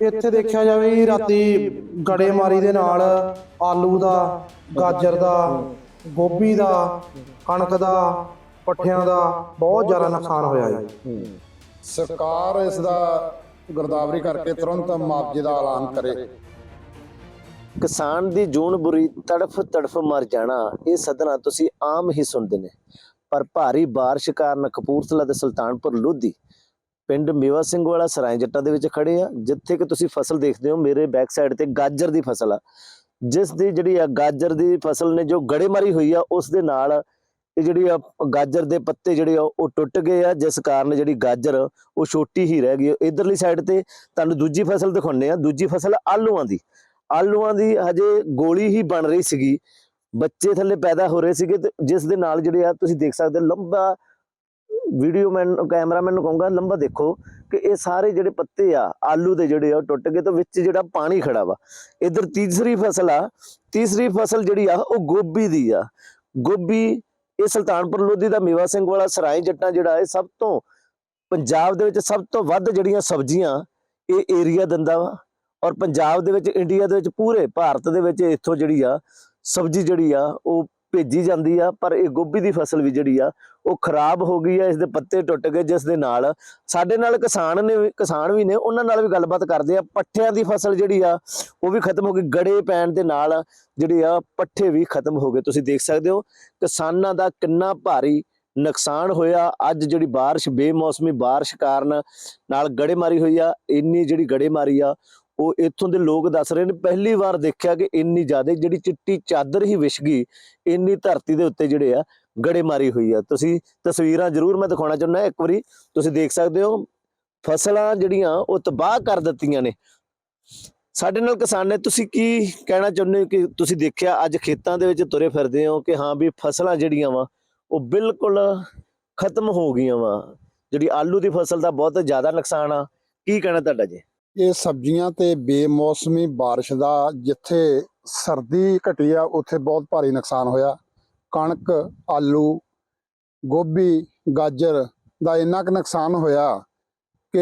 ਇੱਥੇ ਦੇਖਿਆ ਜਾਵੇ ਜੀ ਰਾਤੀ ਗੜੇਮਾਰੀ ਦੇ ਨਾਲ ਆਲੂ ਦਾ ਗਾਜਰ ਦਾ ਗੋਭੀ ਦਾ ਕਣਕ ਦਾ ਪੱਠਿਆਂ ਦਾ ਬਹੁਤ ਜ਼ਿਆਦਾ ਨੁਕਸਾਨ ਹੋਇਆ ਜੀ। ਸਰਕਾਰ ਇਸ ਦਾ ਗਰਦਾਵਰੀ ਕਰਕੇ ਤੁਰੰਤ ਮੁਆਵਜ਼ੇ ਦਾ ਐਲਾਨ ਕਰੇ। ਕਿਸਾਨ ਦੀ ਜੂਨ ਬੁਰੀ ਤੜਫ ਤੜਫ ਮਰ ਜਾਣਾ ਇਹ ਸਦਨਾ ਤੁਸੀਂ ਆਮ ਹੀ ਸੁਣਦੇ ਨੇ। ਪਰ ਭਾਰੀ ਬਾਰਿਸ਼ ਕਾਰਨ ਕਪੂਰਥਲਾ ਤੇ ਸੁਲਤਾਨਪੁਰ ਲੋਧੀ ਪਿੰਡ ਮੇਵਾ ਸਿੰਘ ਵਾਲਾ ਸਰਾਏ ਜੱਟਾਂ ਦੇ ਵਿੱਚ ਖੜੇ ਆ, ਜਿੱਥੇ ਕਿ ਤੁਸੀਂ ਫਸਲ ਦੇਖਦੇ ਹੋ, ਮੇਰੇ ਬੈਕ ਸਾਈਡ ਤੇ ਗਾਜਰ ਦੀ ਫਸਲ ਆ। ਜਿਸ ਦੀ ਜਿਹੜੀ ਆ ਗਾਜਰ ਦੀ ਫਸਲ ਨੇ ਜੋ ਗੜੇਮਾਰੀ ਹੋਈ ਆ, ਉਸ ਦੇ ਨਾਲ ਇਹ ਜਿਹੜੀ ਆ ਗਾਜਰ ਦੇ ਪੱਤੇ ਜਿਹੜੇ ਆ, ਉਹ ਟੁੱਟ ਗਏ ਆ, ਜਿਸ ਕਾਰਨ ਜਿਹੜੀ ਗਾਜਰ ਉਹ ਛੋਟੀ ਹੀ ਰਹਿ ਗਈ ਇਧਰਲੀ ਸਾਈਡ ਤੇ ਤੁਹਾਨੂੰ ਦੂਜੀ ਫਸਲ ਦਿਖਾਉਂਦੇ ਆ। ਦੂਜੀ ਫਸਲ ਆਲੂਆਂ ਦੀ। ਆਲੂਆਂ ਦੀ ਹਜੇ ਗੋਲੀ ਹੀ ਬਣ ਰਹੀ ਸੀਗੀ। ਬੱਚੇ ਥੱਲੇ ਪੈਦਾ ਹੋ ਰਹੇ ਸੀਗੇ ਤੇ ਜਿਸ ਦੇ ਨਾਲ ਜਿਹੜੇ ਆ, ਤੁਸੀਂ ਦੇਖ ਸਕਦੇ ਹੋ, ਲੰਬਾ ਵੀਡੀਓ ਮੈਨ ਕੈਮਰਾਮੈਨ ਨੂੰ ਕਹੂੰਗਾ, ਲੰਬਾ ਦੇਖੋ ਕਿ ਇਹ ਸਾਰੇ ਜਿਹੜੇ ਪੱਤੇ ਆ, ਆਲੂ ਦੇ ਜਿਹੜੇ ਆ ਟੁੱਟ ਗਏ ਤੇ ਵਿੱਚ ਜਿਹੜਾ ਪਾਣੀ ਖੜਾ ਵਾ। ਇਧਰ ਤੀਸਰੀ ਫਸਲ ਆ, ਤੀਸਰੀ ਫਸਲ ਜਿਹੜੀ ਆ, ਉਹ ਗੋਭੀ ਦੀ ਆ। ਗੋਭੀ, ਇਹ ਸੁਲਤਾਨਪੁਰ ਲੋਧੀ ਦਾ ਮੇਵਾ ਸਿੰਘ ਵਾਲਾ ਸਰਾਏ ਜੱਟਾਂ ਜਿਹੜਾ ਇਹ ਸਭ ਤੋਂ, ਪੰਜਾਬ ਦੇ ਵਿੱਚ ਸਭ ਤੋਂ ਵੱਧ ਜਿਹੜੀਆਂ ਸਬਜ਼ੀਆਂ, ਇਹ ਏਰੀਆ ਦਿੰਦਾ ਵਾ। ਔਰ ਪੰਜਾਬ ਦੇ ਵਿੱਚ ਇੰਡੀਆ ਦੇ ਵਿੱਚ ਪੂਰੇ ਭਾਰਤ ਦੇ ਵਿੱਚ ਇੱਥੋਂ ਜਿਹੜੀ ਆ, ਸਬਜ਼ੀ ਜਿਹੜੀ ਆ, ਉਹ ਭੇਜੀ ਜਾਂਦੀ ਆ, ਪਰ ਇਹ ਗੋਭੀ ਦੀ ਫਸਲ ਵੀ ਜਿਹੜੀ ਆ, ਉਹ ਖਰਾਬ ਹੋ ਗਈ ਆ ਇਸ ਦੇ ਪੱਤੇ ਟੁੱਟ ਗਏ ਜਿਸ ਦੇ ਨਾਲ ਸਾਡੇ ਨਾਲ ਕਿਸਾਨ ਨੇ ਵੀ- ਕਿਸਾਨ ਵੀ ਨੇ, ਉਹਨਾਂ ਨਾਲ ਵੀ ਗੱਲਬਾਤ ਕਰਦੇ ਆ, ਪੱਠਿਆਂ ਦੀ ਫਸਲ ਜਿਹੜੀ ਆ, ਉਹ ਵੀ ਖਤਮ ਹੋ ਗਈ, ਗੜੇ ਪੈਣ ਦੇ ਨਾਲ ਜਿਹੜੀ ਆ, ਪੱਠੇ ਵੀ ਖਤਮ ਹੋ ਗਏ। ਤੁਸੀਂ ਦੇਖ ਸਕਦੇ ਹੋ, ਕਿਸਾਨਾਂ ਦਾ ਕਿੰਨਾ ਭਾਰੀ ਨੁਕਸਾਨ ਹੋਇਆ। ਅੱਜ ਜਿਹੜੀ ਬਾਰਿਸ਼, ਬੇਮੌਸਮੀ ਬਾਰਿਸ਼ ਕਾਰਨ ਨਾਲ ਗੜੇਮਾਰੀ ਹੋਈ ਆ, ਇੰਨੀ ਜਿਹੜੀ ਗੜੇਮਾਰੀ ਆ ਉਹ ਇੱਥੋਂ ਦੇ ਲੋਕ ਦੱਸ ਰਹੇ ਨੇ, ਪਹਿਲੀ ਵਾਰ ਦੇਖਿਆ ਕਿ ਇੰਨੀ ਜ਼ਿਆਦਾ ਜਿਹੜੀ ਚਿੱਟੀ ਚਾਦਰ ਹੀ ਵਿਛ ਗਈ, ਇੰਨੀ ਧਰਤੀ ਦੇ ਉੱਤੇ ਜਿਹੜੇ ਆ ਗੜੇ ਮਾਰੀ ਹੋਈ ਆ। ਤੁਸੀਂ ਤਸਵੀਰਾਂ ਜ਼ਰੂਰ ਮੈਂ ਦਿਖਾਉਣਾ ਚਾਹੁੰਦਾ ਇੱਕ ਵਾਰੀ ਤੁਸੀਂ ਦੇਖ ਸਕਦੇ ਹੋ, ਫਸਲਾਂ ਜਿਹੜੀਆਂ ਉਹ ਤਬਾਹ ਕਰ ਦਿੱਤੀਆਂ ਨੇ। ਸਾਡੇ ਨਾਲ ਕਿਸਾਨ ਨੇ, ਤੁਸੀਂ ਕੀ ਕਹਿਣਾ ਚਾਹੁੰਦੇ ਹੋ ਕਿ ਤੁਸੀਂ ਦੇਖਿਆ ਅੱਜ ਖੇਤਾਂ ਦੇ ਵਿੱਚ ਤੁਰੇ ਫਿਰਦੇ ਹੋ ਕਿ ਹਾਂ ਵੀ ਫਸਲਾਂ ਜਿਹੜੀਆਂ ਵਾ, ਉਹ ਬਿਲਕੁਲ ਖਤਮ ਹੋ ਗਈਆਂ ਵਾ। ਜਿਹੜੀ ਆਲੂ ਦੀ ਫਸਲ ਦਾ ਬਹੁਤ ਜ਼ਿਆਦਾ ਨੁਕਸਾਨ ਆ, ਕੀ ਕਹਿਣਾ ਤੁਹਾਡਾ ਜੀ? ਇਹ ਸਬਜ਼ੀਆਂ ਤੇ ਬੇਮੌਸਮੀ ਬਾਰਿਸ਼ ਦਾ ਜਿੱਥੇ ਸਰਦੀ ਘਟੀ ਆ, ਉੱਥੇ ਬਹੁਤ ਭਾਰੀ ਨੁਕਸਾਨ ਹੋਇਆ। ਕਣਕ, ਆਲੂ, ਗੋਭੀ, ਗਾਜਰ ਦਾ ਇੰਨਾ ਕੁ ਨੁਕਸਾਨ ਹੋਇਆ ਕਿ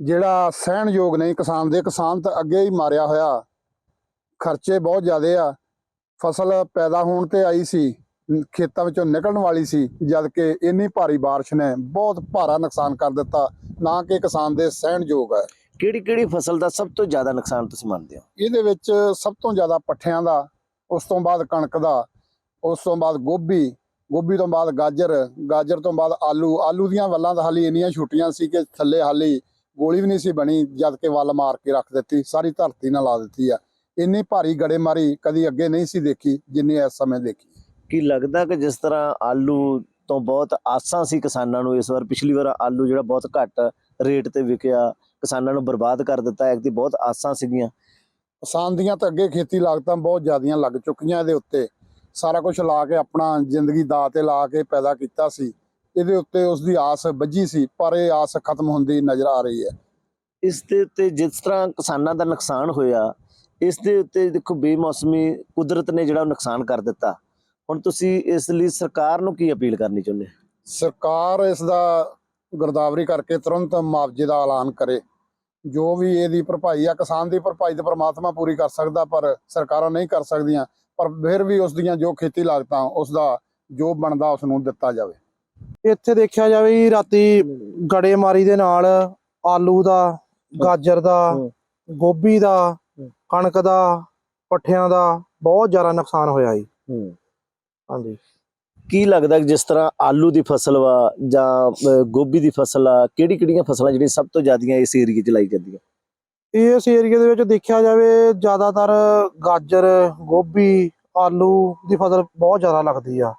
ਜਿਹੜਾ ਸਹਿਣਯੋਗ ਨਹੀਂ ਕਿਸਾਨ ਦੇ, ਕਿਸਾਨ ਤਾਂ ਅੱਗੇ ਹੀ ਮਾਰਿਆ ਹੋਇਆ। ਖਰਚੇ ਬਹੁਤ ਜ਼ਿਆਦੇ ਆ। ਫਸਲ ਪੈਦਾ ਹੋਣ ਤੇ ਆਈ ਸੀ। ਖੇਤਾਂ ਵਿੱਚੋਂ ਨਿਕਲਣ ਵਾਲੀ ਸੀ ਜਦ ਕਿ ਇੰਨੀ ਭਾਰੀ ਬਾਰਿਸ਼ ਨੇ ਬਹੁਤ ਭਾਰਾ ਨੁਕਸਾਨ ਕਰ ਦਿੱਤਾ ਨਾ ਕਿ ਕਿਸਾਨ ਦੇ ਸਹਿਣਯੋਗ ਹੈ। ਕਿਹੜੀ ਕਿਹੜੀ ਫਸਲ ਦਾ ਸਭ ਤੋਂ ਜ਼ਿਆਦਾ ਨੁਕਸਾਨ ਤੁਸੀਂ ਮੰਨਦੇ ਹੋ? ਇਹਦੇ ਵਿੱਚ ਸਭ ਤੋਂ ਜ਼ਿਆਦਾ ਪੱਠਿਆਂ ਦਾ ਉਸ ਤੋਂ ਬਾਅਦ ਕਣਕ ਦਾ ਉਸ ਤੋਂ ਬਾਅਦ ਗੋਭੀ ਗੋਭੀ ਤੋਂ ਬਾਅਦ ਗਾਜਰ ਗਾਜਰ ਤੋਂ ਬਾਅਦ ਆਲੂ ਆਲੂ ਦੀਆਂ ਵੱਲਾਂ ਤਾਂ ਹਾਲੀ ਇੰਨੀਆਂ ਛੁੱਟੀਆਂ ਸੀ ਕਿ ਥੱਲੇ ਹਾਲੀ ਗੋਲੀ ਵੀ ਨਹੀਂ ਸੀ ਬਣੀ ਜਦ ਕਿ ਵੱਲ ਮਾਰ ਕੇ ਰੱਖ ਦਿੱਤੀ ਸਾਰੀ ਧਰਤੀ ਨਾਲ ਲਾ ਦਿੱਤੀ ਆ। ਇੰਨੀ ਭਾਰੀ ਗੜੇਮਾਰੀ ਕਦੀ ਅੱਗੇ ਨਹੀਂ ਸੀ ਦੇਖੀ ਜਿੰਨੀ ਇਸ ਸਮੇਂ ਦੇਖੀ। ਕੀ ਲੱਗਦਾ ਕਿ ਜਿਸ ਤਰ੍ਹਾਂ ਆਲੂ ਤੋਂ ਬਹੁਤ ਆਸਾਂ ਸੀ ਕਿਸਾਨਾਂ ਨੂੰ ਇਸ ਵਾਰ ਪਿਛਲੀ ਵਾਰ ਆਲੂ ਜਿਹੜਾ ਬਹੁਤ ਘੱਟ ਰੇਟ ਤੇ ਵਿਕਿਆ ਕਿਸਾਨਾਂ ਨੂੰ ਬਰਬਾਦ ਕਰ ਦਿੱਤਾ ਐਕਤੀ ਬਹੁਤ ਆਸਾਂ ਸੀਗੀਆਂ। ਕਿਸਾਨ ਦੀਆਂ ਤਾਂ ਅੱਗੇ ਖੇਤੀ ਲਾਗਤਾਂ ਬਹੁਤ ਜ਼ਿਆਦੀਆਂ ਲੱਗ ਚੁੱਕੀਆਂ ਇਹਦੇ ਉੱਤੇ। ਸਾਰਾ ਕੁਝ ਲਾ ਕੇ ਆਪਣਾ ਜ਼ਿੰਦਗੀ ਦਾਅ ਤੇ ਲਾ ਕੇ ਪੈਦਾ ਕੀਤਾ ਸੀ। ਇਹਦੇ ਉੱਤੇ ਉਸ ਦੀ ਆਸ ਵੱਜੀ ਸੀ ਪਰ ਇਹ ਆਸ ਖਤਮ ਹੁੰਦੀ ਨਜ਼ਰ ਆ ਰਹੀ ਹੈ। ਇਸ ਦੇ ਉੱਤੇ ਜਿਸ ਤਰ੍ਹਾਂ ਕਿਸਾਨਾਂ ਦਾ ਨੁਕਸਾਨ ਹੋਇਆ ਇਸ ਦੇ ਉੱਤੇ ਦੇਖੋ ਬੇਮੌਸਮੀ ਕੁਦਰਤ ਨੇ ਜਿਹੜਾ ਨੁਕਸਾਨ ਕਰ ਦਿੱਤਾ। ਹੁਣ ਤੁਸੀਂ ਇਸ ਲਈ ਸਰਕਾਰ ਨੂੰ ਕੀ ਅਪੀਲ ਕਰਨੀ ਚਾਹੁੰਦੇ ਹੋ? ਸਰਕਾਰ ਇਸ ਦਾ ਗਰਦਾਵਰੀ ਕਰਕੇ ਤੁਰੰਤ ਮੁਆਵਜ਼ੇ ਦਾ ਐਲਾਨ ਕਰੇ ਜੋ ਵੀ ਇਹਦੀ ਭਰਪਾਈ ਆ ਕਿਸਾਨ ਦੀ ਭਰਪਾਈ ਤਾਂ ਪ੍ਰਮਾਤਮਾ ਪੂਰੀ ਕਰ ਸਕਦਾ ਪਰ ਸਰਕਾਰਾਂ ਨਹੀਂ ਕਰ ਸਕਦੀਆਂ ਪਰ ਫਿਰ ਵੀ ਉਸ ਦੀਆਂ ਜੋ ਖੇਤੀ ਲਾਗਤਾਂ ਉਸ ਦਾ ਜੋ ਬਣਦਾ ਉਸ ਨੂੰ ਦਿੱਤਾ ਜਾਵੇ ਇੱਥੇ ਦੇਖਿਆ ਜਾਵੇ ਜੀ ਰਾਤੀ ਗੜੇਮਾਰੀ ਦੇ ਨਾਲ ਆਲੂ ਦਾ ਗਾਜਰ ਦਾ। ਗੋਭੀ ਦਾ। ਕਣਕ ਦਾ ਪੱਠਿਆਂ ਦਾ ਬਹੁਤ ਜ਼ਿਆਦਾ ਨੁਕਸਾਨ ਹੋਇਆ ਜੀ ਹਾਂਜੀ। ਕੀ ਲੱਗਦਾ ਜਿਸ ਤਰ੍ਹਾਂ ਆਲੂ ਦੀ ਫਸਲ ਵਾ ਜਾਂ ਗੋਭੀ ਦੀ ਫਸਲ ਆ ਕਿਹੜੀ ਕਿਹੜੀਆਂ ਫਸਲਾਂ ਜਿਹੜੀਆਂ ਸਭ ਤੋਂ ਜ਼ਿਆਦੀਆਂ ਇਸ ਏਰੀਏ 'ਚ ਲਾਈ ਜਾਂਦੀਆਂ? ਇਸ ਏਰੀਆ ਦੇ ਵਿੱਚ ਦੇਖਿਆ ਜਾਵੇ ਜ਼ਿਆਦਾਤਰ ਗਾਜਰ ਗੋਭੀ ਆਲੂ ਦੀ ਫਸਲ ਬਹੁਤ ਜ਼ਿਆਦਾ ਲੱਗਦੀ ਆ।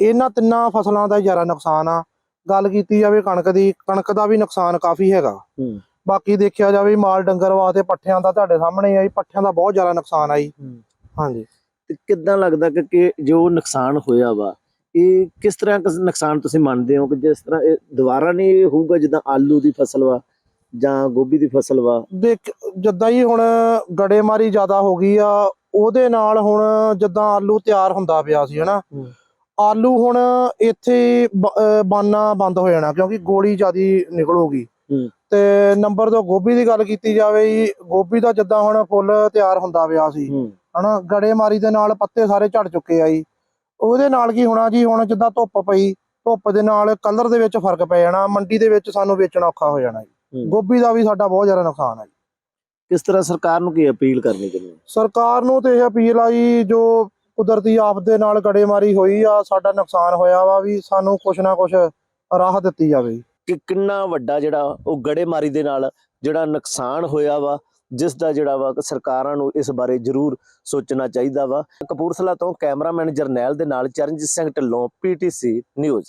ਇਹਨਾਂ ਤਿੰਨਾਂ ਫਸਲਾਂ ਦਾ ਜ਼ਿਆਦਾ ਨੁਕਸਾਨ ਆ। ਗੱਲ ਕੀਤੀ ਜਾਵੇ ਕਣਕ ਦੀ ਕਣਕ ਦਾ ਵੀ ਨੁਕਸਾਨ ਕਾਫੀ ਹੈਗਾ। ਬਾਕੀ ਦੇਖਿਆ ਜਾਵੇ ਮਾਲ ਡੰਗਰ ਵਾਸਤੇ ਪੱਠਿਆਂ ਦਾ ਤੁਹਾਡੇ ਸਾਹਮਣੇ ਆਈ ਪੱਠਿਆਂ ਦਾ ਬਹੁਤ ਜ਼ਿਆਦਾ ਨੁਕਸਾਨ ਆਈ। ਹਾਂਜੀ। ਤੇ ਕਿੱਦਾਂ ਲੱਗਦਾ ਕਿ ਕਿ ਜੋ ਨੁਕਸਾਨ ਹੋਇਆ ਵਾ ਇਹ ਕਿਸ ਤਰ੍ਹਾਂ ਕਿਸ ਨੁਕਸਾਨ ਤੁਸੀਂ ਮੰਨਦੇ ਹੋ ਕਿ ਜਿਸ ਤਰ੍ਹਾਂ ਇਹ ਦੁਬਾਰਾ ਨਹੀਂ ਹੋਊਗਾ ਜਿੱਦਾਂ ਆਲੂ ਦੀ ਫਸਲ ਵਾ ਜਾਂ ਗੋਭੀ ਦੀ ਫਸਲ ਵਾ ਦੇਖ ਜਿੱਦਾਂ ਹੀ ਹੁਣ ਗੜੇਮਾਰੀ ਜ਼ਿਆਦਾ ਹੋ ਗਈ ਆ ਉਹਦੇ ਨਾਲ ਹੁਣ ਜਿੱਦਾਂ ਆਲੂ ਤਿਆਰ ਹੁੰਦਾ ਪਿਆ ਸੀ ਹਨਾ। ਆਲੂ ਹੁਣ ਇੱਥੇ ਬਾਨਾ ਬੰਦ ਹੋ ਜਾਣਾ ਕਿਉਂਕਿ ਗੋਲੀ ਜਿਆਦੀ ਨਿਕਲੂਗੀ ਹੂੰ। ਤੇ ਨੰਬਰ ਦੋ ਗੋਭੀ ਦੀ ਗੱਲ ਕੀਤੀ ਜਾਵੇ ਜੀ ਗੋਭੀ ਦਾ ਜਿੱਦਾਂ ਹੁਣ ਫੁੱਲ ਤਿਆਰ ਹੁੰਦਾ ਪਿਆ ਸੀ ਹਨਾ ਗੜੇਮਾਰੀ ਦੇ ਨਾਲ ਪੱਤੇ ਸਾਰੇ ਝੜ ਚੁੱਕੇ ਆ ਜੀ ਉਹਦੇ ਨਾਲ ਕੀ ਹੋਣਾ ਜੀ ਹੁਣ ਜਿੱਦਾਂ ਧੁੱਪ ਪਈ ਧੁੱਪ ਦੇ ਨਾਲ ਕਲਰ ਦੇ ਵਿੱਚ ਫ਼ਰਕ ਪੈ ਜਾਣਾ ਮੰਡੀ ਦੇ ਵਿੱਚ ਸਾਨੂੰ ਵੇਚਣਾ ਔਖਾ ਹੋ ਜਾਣਾ ਜੀ। ਗੋਭੀ ਦਾ ਵੀ ਸਾਡਾ ਬਹੁਤ ਜ਼ਿਆਦਾ ਨੁਕਸਾਨ ਹੈ ਜੀ ਕਿਸ ਤਰ੍ਹਾਂ ਸਰਕਾਰ ਨੂੰ ਕੀ ਅਪੀਲ ਕਰਨੀ ਚਾਹੁੰਦੇ? ਸਰਕਾਰ ਨੂੰ ਤੇ ਇਹ ਅਪੀਲ ਆ ਜੀ ਜੋ ਕੁਦਰਤੀ ਆਫਤ ਦੇ ਨਾਲ ਗੜੇਮਾਰੀ ਹੋਈ ਆ ਸਾਡਾ ਨੁਕਸਾਨ ਹੋਇਆ ਵਾ ਵੀ ਸਾਨੂੰ ਕੁਛ ਨਾ ਕੁਛ ਰਾਹਤ ਦਿੱਤੀ ਜਾਵੇ ਕਿ ਕਿੰਨਾ ਵੱਡਾ ਜਿਹੜਾ ਉਹ ਗੜੇਮਾਰੀ ਦੇ ਨਾਲ ਜਿਹੜਾ ਨੁਕਸਾਨ ਹੋਇਆ ਵਾ ਜਿਸ ਦਾ ਜਿਹੜਾ ਵਾ ਸਰਕਾਰਾਂ ਨੂੰ ਇਸ ਬਾਰੇ ਜ਼ਰੂਰ ਸੋਚਣਾ ਚਾਹੀਦਾ ਵਾ। ਕਪੂਰਥਲਾ ਤੋਂ ਕੈਮਰਾਮੈਨ ਜਰਨੈਲ ਦੇ ਨਾਲ ਚਰਨਜੀਤ ਸਿੰਘ ਢਿੱਲੋਂ ਪੀਟੀਸੀ ਨਿਊਜ਼।